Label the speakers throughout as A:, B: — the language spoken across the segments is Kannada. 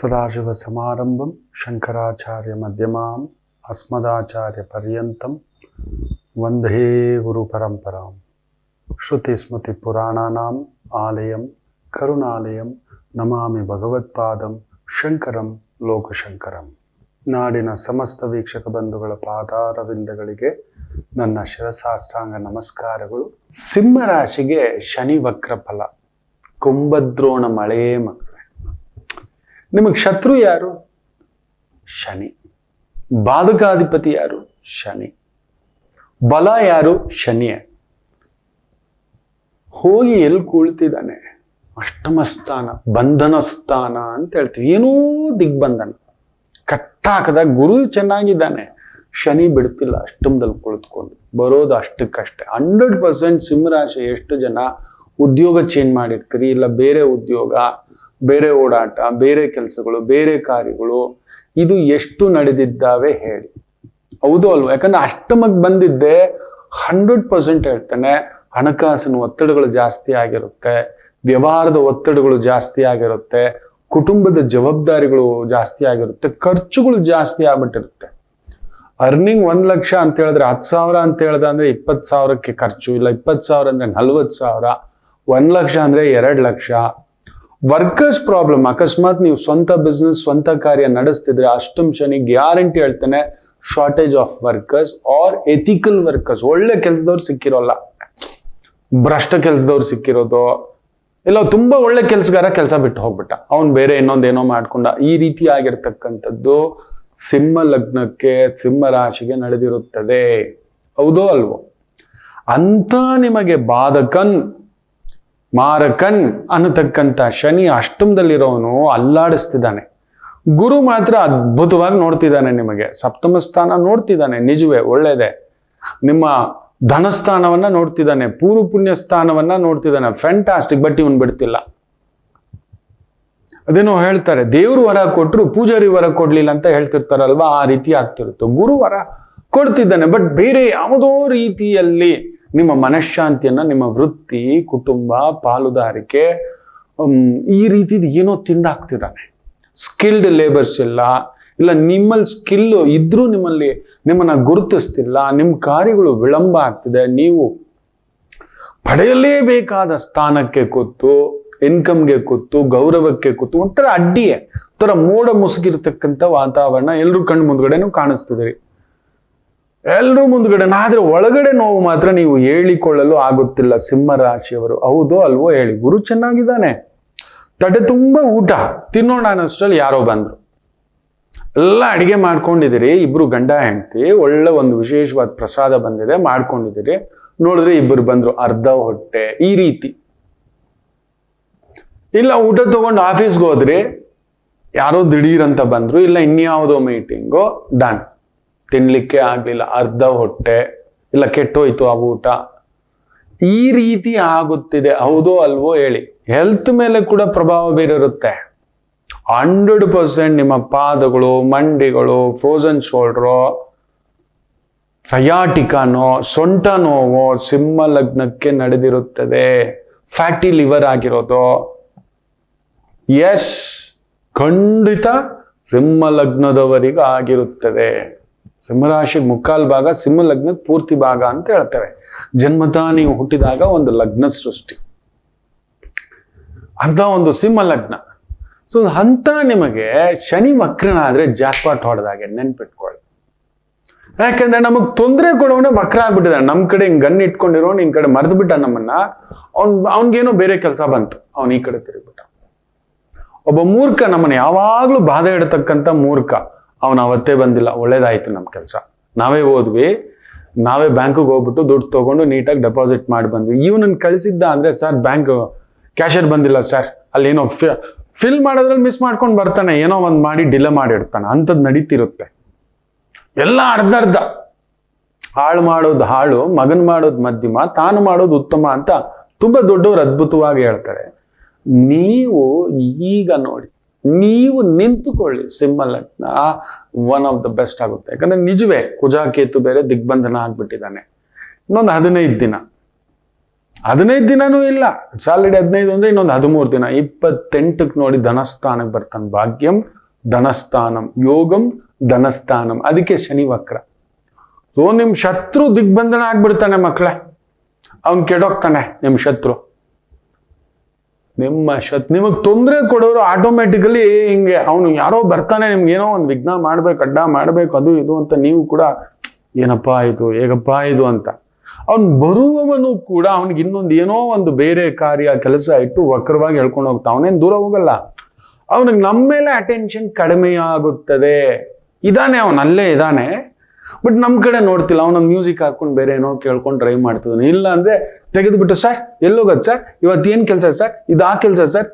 A: ಸದಾಶಿವ ಸಮಾರಂಭಂ ಶಂಕರಾಚಾರ್ಯ ಮಧ್ಯಮಾಂ ಅಸ್ಮದಾಚಾರ್ಯ ಪರ್ಯಂತಂ ವಂದೇ ಗುರು ಪರಂಪರಾಂ ಶ್ರುತಿ ಸ್ಮೃತಿ ಪುರಾಣಾನಾಂ ಆಲಯಂ ಕರುಣಾಲಯಂ ನಮಾಮಿ ಭಗವತ್ಪಾದಂ ಶಂಕರಂ ಲೋಕಶಂಕರಂ ನಾಡಿನ ಸಮಸ್ತ ವೀಕ್ಷಕ ಬಂಧುಗಳ ಪಾದಾರವಿಂದಗಳಿಗೆ ನನ್ನ ಶಿರಸಾಷ್ಟಾಂಗ ನಮಸ್ಕಾರಗಳು. ಸಿಂಹರಾಶಿಗೆ ಶನಿ ವಕ್ರ ಫಲ ಕುಂಭದ್ರೋಣ ಮಳೆಯೇ ನಿಮಗೆ ಶತ್ರು ಯಾರು? ಶನಿ. ಬಾಧಕಾಧಿಪತಿ ಯಾರು? ಶನಿ. ಬಲ ಯಾರು? ಶನಿಯ. ಹೋಗಿ ಎಲ್ಲಿ ಕುಳಿತಿದ್ದಾನೆ? ಅಷ್ಟಮ ಸ್ಥಾನ, ಬಂಧನ ಸ್ಥಾನ ಅಂತ ಹೇಳ್ತೀವಿ. ಏನೋ ದಿಗ್ಬಂಧನ. ಕಟ್ಟಾಕದ ಗುರು ಚೆನ್ನಾಗಿದ್ದಾನೆ. ಶನಿ ಬಿಡ್ತಿಲ್ಲ ಅಷ್ಟಮದಲ್ಲಿ ಕುಳಿತುಕೊಂಡು. ಬರೋದು ಅಷ್ಟಕ್ಕಷ್ಟೇ. ಹಂಡ್ರೆಡ್ ಪರ್ಸೆಂಟ್ ಸಿಂಹರಾಶಿ, ಎಷ್ಟು ಜನ ಉದ್ಯೋಗ ಚೇಂಜ್ ಮಾಡಿರ್ತೀರಿ? ಇಲ್ಲ ಬೇರೆ ಉದ್ಯೋಗ? ಬೇರೆ ಓಡಾಟ, ಬೇರೆ ಕೆಲಸಗಳು, ಬೇರೆ ಕಾರ್ಯಗಳು ಇದು ಎಷ್ಟು ನಡೆದಿದ್ದಾವೆ ಹೇಳಿ. ಹೌದು ಅಲ್ವಾ? ಯಾಕಂದ್ರೆ ಅಷ್ಟಮಕ್ಕೆ ಬಂದಿದ್ದೆ ಹಂಡ್ರೆಡ್ ಪರ್ಸೆಂಟ್ ಹೇಳ್ತಾನೆ ಹಣಕಾಸಿನ ಒತ್ತಡಗಳು ಜಾಸ್ತಿ ಆಗಿರುತ್ತೆ, ವ್ಯವಹಾರದ ಒತ್ತಡಗಳು ಜಾಸ್ತಿ ಆಗಿರುತ್ತೆ, ಕುಟುಂಬದ ಜವಾಬ್ದಾರಿಗಳು ಜಾಸ್ತಿ ಆಗಿರುತ್ತೆ, ಖರ್ಚುಗಳು ಜಾಸ್ತಿ ಆಗ್ಬಿಟ್ಟಿರುತ್ತೆ. ಅರ್ನಿಂಗ್ ಒಂದ್ ಲಕ್ಷ ಅಂತ ಹೇಳಿದ್ರೆ ಹತ್ತು ಸಾವಿರ ಅಂತ ಹೇಳ್ದ ಅಂದ್ರೆ ಇಪ್ಪತ್ತು ಸಾವಿರಕ್ಕೆ ಖರ್ಚು, ಇಲ್ಲ ಇಪ್ಪತ್ತು ಸಾವಿರ ಅಂದ್ರೆ ನಲ್ವತ್ತು ಸಾವಿರ, ಒಂದ್ ಲಕ್ಷ ಅಂದ್ರೆ ಎರಡು ಲಕ್ಷ ವರ್ಕರ್ಸ್ ಪ್ರಾಬ್ಲಮ್ ಅಕಸ್ಮಾತ್ ನೀವು ಸ್ವಂತ ಬಿಸ್ನೆಸ್ ಸ್ವಂತ ಕಾರ್ಯ ನಡೆಸ್ತಿದ್ರೆ ಅಷ್ಟು ಶನಿ ಗ್ಯಾರಂಟಿ ಹೇಳ್ತೇನೆ shortage of workers or ethical workers ಒಳ್ಳೆ ಕೆಲಸದವ್ರು ಸಿಕ್ಕಿರೋಲ್ಲ. ಭ್ರಷ್ಟ ಕೆಲಸದವ್ರು ಸಿಕ್ಕಿರೋದು. ಇಲ್ಲ, ತುಂಬಾ ಒಳ್ಳೆ ಕೆಲಸಗಾರ ಕೆಲಸ ಬಿಟ್ಟು ಹೋಗ್ಬಿಟ್ಟ. ಅವ್ನು ಬೇರೆ ಇನ್ನೊಂದೇನೋ ಮಾಡ್ಕೊಂಡ. ಈ ರೀತಿ ಆಗಿರ್ತಕ್ಕಂಥದ್ದು ಸಿಂಹ ಲಗ್ನಕ್ಕೆ ಸಿಂಹ ರಾಶಿಗೆ ನಡೆದಿರುತ್ತದೆ. ಹೌದೋ ಅಲ್ವೋ? ಅಂತ ನಿಮಗೆ ಬಾಧಕನ್ ಮಾರಕನ್ ಅನ್ನತಕ್ಕಂಥ ಶನಿ ಅಷ್ಟಮದಲ್ಲಿರೋನು ಅಲ್ಲಾಡಿಸ್ತಿದ್ದಾನೆ. ಗುರು ಮಾತ್ರ ಅದ್ಭುತವಾಗಿ ನೋಡ್ತಿದ್ದಾನೆ ನಿಮಗೆ. ಸಪ್ತಮ ಸ್ಥಾನ ನೋಡ್ತಿದ್ದಾನೆ, ನಿಜವೇ ಒಳ್ಳೇದೆ. ನಿಮ್ಮ ಧನಸ್ಥಾನವನ್ನ ನೋಡ್ತಿದ್ದಾನೆ ಪೂರ್ವ ಪುಣ್ಯ ಸ್ಥಾನವನ್ನ ನೋಡ್ತಿದ್ದಾನೆ. ಫ್ಯಾಂಟಾಸ್ಟಿಕ್ ಬಟ್ ಒಂದು ಬಿಡ್ತಿಲ್ಲ. ಅದೇನೋ ಹೇಳ್ತಾರೆ, ದೇವ್ರು ವರ ಕೊಟ್ಟರು ಪೂಜಾರಿ ವರ ಕೊಡ್ಲಿಲ್ಲ ಅಂತ ಹೇಳ್ತಿರ್ತಾರಲ್ವಾ? ಆ ರೀತಿ ಆಗ್ತಿರುತ್ತೆ. ಗುರು ವರ ಕೊಡ್ತಿದ್ದಾನೆ ಬಟ್ ಬೇರೆ ಯಾವುದೋ ರೀತಿಯಲ್ಲಿ ನಿಮ್ಮ ಮನಃಶಾಂತಿಯನ್ನು ನಿಮ್ಮ ವೃತ್ತಿ, ಕುಟುಂಬ, ಪಾಲುದಾರಿಕೆ ಈ ರೀತಿದು ಏನೋ ತಿಂದಾಕ್ತಿದ್ದಾನೆ ಸ್ಕಿಲ್ಡ್ ಲೇಬರ್ಸ್ ಇಲ್ಲ ಇಲ್ಲ ನಿಮ್ಮಲ್ಲಿ ಸ್ಕಿಲ್ ಇದ್ರೂ ನಿಮ್ಮಲ್ಲಿ ನಿಮ್ಮನ್ನ ಗುರುತಿಸ್ತಿಲ್ಲ ನಿಮ್ಮ ಕಾರ್ಯಗಳು ವಿಳಂಬ ಆಗ್ತಿದೆ, ನೀವು ಪಡೆಯಲೇಬೇಕಾದ ಸ್ಥಾನಕ್ಕೆ ಕೂತು ಇನ್ಕಮ್ಗೆ ಕೂತು, ಗೌರವಕ್ಕೆ ಕೂತು, ಒಂಥರ ಅಡ್ಡಿಯೇ, ಒಂಥರ ಮೋಡ ಮುಸುಗಿರ್ತಕ್ಕಂಥ ವಾತಾವರಣ ಎಲ್ಲರೂ ಕಣ್ಣು ಮುಂದ್ಗಡೆನೂ ಕಾಣಿಸ್ತಿದ್ದೀರಿ ಎಲ್ಲರೂ ಮುಂದ್ಗಡೆ ಆದರೆ ಒಳಗಡೆ ನೋವು ಮಾತ್ರ ನೀವು ಹೇಳಿಕೊಳ್ಳಲು ಆಗುತ್ತಿಲ್ಲ ಸಿಂಹರಾಶಿಯವರು. ಹೌದೋ ಅಲ್ವೋ ಹೇಳಿ. ಗುರು ಚೆನ್ನಾಗಿದ್ದಾನೆ. ತಡೆ ತುಂಬಾ ಊಟ. ತಿನ್ನೋಣ ಅನ್ನೋಷ್ಟರಲ್ಲಿ ಯಾರೋ ಬಂದರು. ಎಲ್ಲ ಅಡಿಗೆ ಮಾಡ್ಕೊಂಡಿದ್ದೀರಿ. ಇಬ್ರು ಗಂಡ, ಹೆಂಡತಿ, ಒಳ್ಳೆ ಒಂದು ವಿಶೇಷವಾದ ಪ್ರಸಾದ ಬಂದಿದೆ, ಮಾಡ್ಕೊಂಡಿದ್ದೀರಿ. ನೋಡಿದ್ರೆ ಇಬ್ಬರು ಬಂದರು ಅರ್ಧ ಹೊಟ್ಟೆ. ಈ ರೀತಿ. ಇಲ್ಲ, ಊಟ ತಗೊಂಡು ಆಫೀಸ್ಗೆ ಹೋದ್ರಿ. ಯಾರೋ ದಿಢೀರ್ ಅಂತ ಬಂದರು. ಇಲ್ಲ, ಇನ್ಯಾವುದೋ ಮೀಟಿಂಗು ಡನ್ ತಿನ್ಲಿಕ್ಕೆ ಆಗಲಿಲ್ಲ, ಅರ್ಧ ಹೊಟ್ಟೆ, ಇಲ್ಲ ಕೆಟ್ಟೋಯ್ತು ಆ ಊಟ. ಈ ರೀತಿ ಆಗುತ್ತಿದೆ, ಹೌದೋ ಅಲ್ವೋ ಹೇಳಿ. ಹೆಲ್ತ್ ಮೇಲೆ ಕೂಡ ಪ್ರಭಾವ ಬೀರಿರುತ್ತೆ. ಹಂಡ್ರೆಡ್ ಪರ್ಸೆಂಟ್ ನಿಮ್ಮ ಪಾದಗಳು, ಮಂಡಿಗಳು ಫ್ರೋಸನ್ ಶೋಲ್ಡ್ರು ಸಯಾಟಿಕಾನೋ ಸೊಂಟ ನೋವು ಸಿಂಹ ಲಗ್ನಕ್ಕೆ ನಡೆದಿರುತ್ತದೆ. ಫ್ಯಾಟಿ ಲಿವರ್ ಆಗಿರೋದು. ಎಸ್ ಖಂಡಿತ ಸಿಂಹ ಲಗ್ನದವರಿಗೂ ಆಗಿರುತ್ತದೆ. ಸಿಂಹರಾಶಿಗೆ ಮುಕ್ಕಾಲ್ ಭಾಗ, ಸಿಂಹ ಲಗ್ನದ ಪೂರ್ತಿ ಭಾಗ ಅಂತ ಹೇಳ್ತೇವೆ. ಜನ್ಮತಃ ನೀವು ಹುಟ್ಟಿದಾಗ ಒಂದು ಲಗ್ನ ಸೃಷ್ಟಿ. ಅಂತ ಒಂದು ಸಿಂಹ ಲಗ್ನ. ಸೊ ಅಂತ ನಿಮಗೆ ಶನಿ ವಕ್ರನಾದ್ರೆ ಜಾಕ್ಪಾಟ್ ಹೊಡೆದಾಗೆ ನೆನ್ಪಿಟ್ಕೊಳ್ಳಿ. ಯಾಕಂದ್ರೆ ನಮಗೆ ತೊಂದರೆ ಕೊಡೋನೆ ವಕ್ರ ಆಗ್ಬಿಟ್ಟಿದ್ದಾನೆ ನಮ್ಮ ಕಡೆ ಹಿಂಗ್ ಗನ್ ಇಟ್ಕೊಂಡಿರೋ ನಿನ್ ಕಡೆ ಮರೆತು ಬಿಟ್ಟ ನಮ್ಮನ್ನ. ಅವ್ನ್, ಅವ್ನ್ಗೇನೋ ಬೇರೆ ಕೆಲಸ ಬಂತು. ಅವ್ನು ಈ ಕಡೆ ತಿರುಗ್ಬಿಟ್ಟ. ಒಬ್ಬ ಮೂರ್ಖ ನಮ್ಮನ್ನ ಯಾವಾಗಲೂ ಬಾಧೆ ಇಡತಕ್ಕಂಥ ಮೂರ್ಖ. ಅವನು ಅವತ್ತೇ ಬಂದಿಲ್ಲ, ಒಳ್ಳೇದಾಯಿತು ನಮ್ಮ ಕೆಲಸ. ನಾವೇ ಹೋದ್ವಿ, ನಾವೇ ಬ್ಯಾಂಕಿಗೆ ಹೋಗ್ಬಿಟ್ಟು ದುಡ್ಡು ತೊಗೊಂಡು ನೀಟಾಗಿ ಡೆಪಾಸಿಟ್ ಮಾಡಿ ಬಂದ್ವಿ. ಇವನನ್ನು ಕಳಿಸಿದ್ದ ಅಂದರೆ, ಸರ್, ಬ್ಯಾಂಕ್ ಕ್ಯಾಶರ್ ಬಂದಿಲ್ಲ ಸರ್ ಅಲ್ಲಿ ಏನೋ ಫಿಲ್ ಮಾಡೋದ್ರಲ್ಲಿ ಮಿಸ್ ಮಾಡ್ಕೊಂಡು ಬರ್ತಾನೆ, ಏನೋ ಒಂದು ಮಾಡಿ ಡಿಲೇ ಮಾಡಿರ್ತಾನೆ ಅಂಥದ್ದು ನಡೀತಿರುತ್ತೆ. ಎಲ್ಲ ಅರ್ಧ ಅರ್ಧ. ಹಾಳು ಮಾಡೋದು ಹಾಳು, ಮಗನ್ ಮಾಡೋದು ಮಧ್ಯಮ, ತಾನು ಮಾಡೋದು ಉತ್ತಮ ಅಂತ ತುಂಬಾ ದೊಡ್ಡವರು ಅದ್ಭುತವಾಗಿ ಹೇಳ್ತಾರೆ. ನೀವು ಈಗ ನೋಡಿ ನೀವು ನಿಂತುಕೊಳ್ಳಿ ಸಿಂಹ ಲಗ್ನ ಒನ್ ಆಫ್ ದ ಬೆಸ್ಟ್ ಆಗುತ್ತೆ. ಯಾಕಂದ್ರೆ ನಿಜವೇ ಕುಜಾಕೇತು ಬೇರೆ ದಿಗ್ಬಂಧನ ಆಗ್ಬಿಟ್ಟಿದ್ದಾನೆ. ಇನ್ನೊಂದು ಹದಿನೈದು ದಿನ. ಹದಿನೈದು ದಿನನೂ ಇಲ್ಲ. ಇಟ್ಸ್ ಆಲ್ರೆಡಿ ಹದಿನೈದು ಅಂದ್ರೆ ಇನ್ನೊಂದು ಹದಿಮೂರು ದಿನ. ಇಪ್ಪತ್ತೆಂಟಕ್ಕೆ ನೋಡಿ ಧನಸ್ಥಾನಕ್ಕೆ ಬರ್ತಾನೆ ಭಾಗ್ಯಂ, ಧನಸ್ಥಾನಂ, ಯೋಗಂ, ಧನಸ್ಥಾನಂ. ಅದಕ್ಕೆ ಶನಿ ವಕ್ರ. ಸೊ ನಿಮ್ಮ ಶತ್ರು ದಿಗ್ಬಂಧನ ಆಗ್ಬಿಡ್ತಾನೆ ಮಕ್ಕಳೇ ಅವ್ನು ಕೆಡೋಗ್ತಾನೆ ನಿಮ್ಮ ಶತ್ರು. ನಿಮ್ಮ ಶತ್, ನಿಮಗೆ ತೊಂದರೆ ಕೊಡೋರು ಆಟೋಮೆಟಿಕಲಿ ಹಿಂಗೆ ಅವನು ಯಾರೋ ಬರ್ತಾನೆ, ನಿಮ್ಗೆ ಏನೋ ಒಂದು ವಿಘ್ನ ಮಾಡ್ಬೇಕು, ಅಡ್ಡ ಮಾಡ್ಬೇಕು, ಅದು ಇದು ಅಂತ ನೀವು ಕೂಡ ಏನಪ್ಪ ಇದು, ಹೇಗಪ್ಪ ಇದು ಅಂತ. ಅವ್ನು ಬರುವವನು ಕೂಡ ಅವನಿಗೆ ಇನ್ನೊಂದು ಏನೋ ಒಂದು ಬೇರೆ ಕಾರ್ಯ, ಕೆಲಸ ಇಟ್ಟು ವಕ್ರವಾಗಿ ಹೇಳ್ಕೊಂಡು ಹೋಗ್ತಾ ಅವನೇನು ದೂರ ಹೋಗಲ್ಲ. ಅವನಿಗೆ ನಮ್ಮ ಮೇಲೆ ಅಟೆನ್ಷನ್ ಕಡಿಮೆ ಆಗುತ್ತದೆ. ಇದಾನೆ ಅವನು, ಅಲ್ಲೇ ಇದ್ದಾನೆ ಬಟ್ ನಮ್ಮ ಕಡೆ ನೋಡ್ತಿಲ್ಲ, ಅವನ ಮ್ಯೂಸಿಕ್ ಹಾಕೊಂಡು ಬೇರೆ ಏನೋ ಕೇಳ್ಕೊಂಡು ಡ್ರೈವ್ ಮಾಡ್ತಿದ್ದಾನೆ ಇಲ್ಲ ಅಂದ್ರೆ ತೆಗೆದುಬಿಟ್ಟು, ಸರ್, ಎಲ್ಲೋಗೋದು ಸರ್? ಇವತ್ತು ಏನು ಕೆಲಸ ಸರ್? ಇದು ಆ ಕೆಲಸ ಸರ್?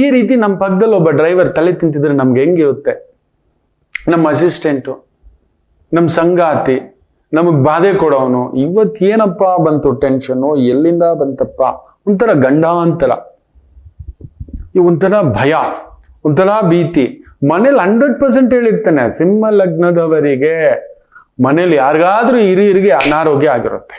A: ಈ ರೀತಿ ನಮ್ಮ ಪಕ್ಕದಲ್ಲಿ ಒಬ್ಬ ಡ್ರೈವರ್ ತಲೆ ತಿಂತಿದ್ರೆ ನಮ್ಗೆ ಹೆಂಗಿರುತ್ತೆ? ನಮ್ಮ ಅಸಿಸ್ಟೆಂಟು ನಮ್ಮ ಸಂಗಾತಿ, ನಮಗೆ ಬಾಧೆ ಕೊಡೋನು ಏನಪ್ಪ ಬಂತು ಟೆನ್ಷನ್ನು ಎಲ್ಲಿಂದ ಬಂತಪ್ಪ? ಒಂಥರ ಗಂಡಾಂತರ. ಈ ಒಂಥರ ಭಯ, ಒಂಥರ ಭೀತಿ. ಮನೇಲಿ ಹಂಡ್ರೆಡ್ ಪರ್ಸೆಂಟ್ ಹೇಳಿರ್ತಾನೆ, ಸಿಂಹ ಲಗ್ನದವರಿಗೆ. ಮನೇಲಿ ಯಾರಿಗಾದ್ರೂ ಹಿರಿಯರಿಗೆ ಅನಾರೋಗ್ಯ ಆಗಿರುತ್ತೆ.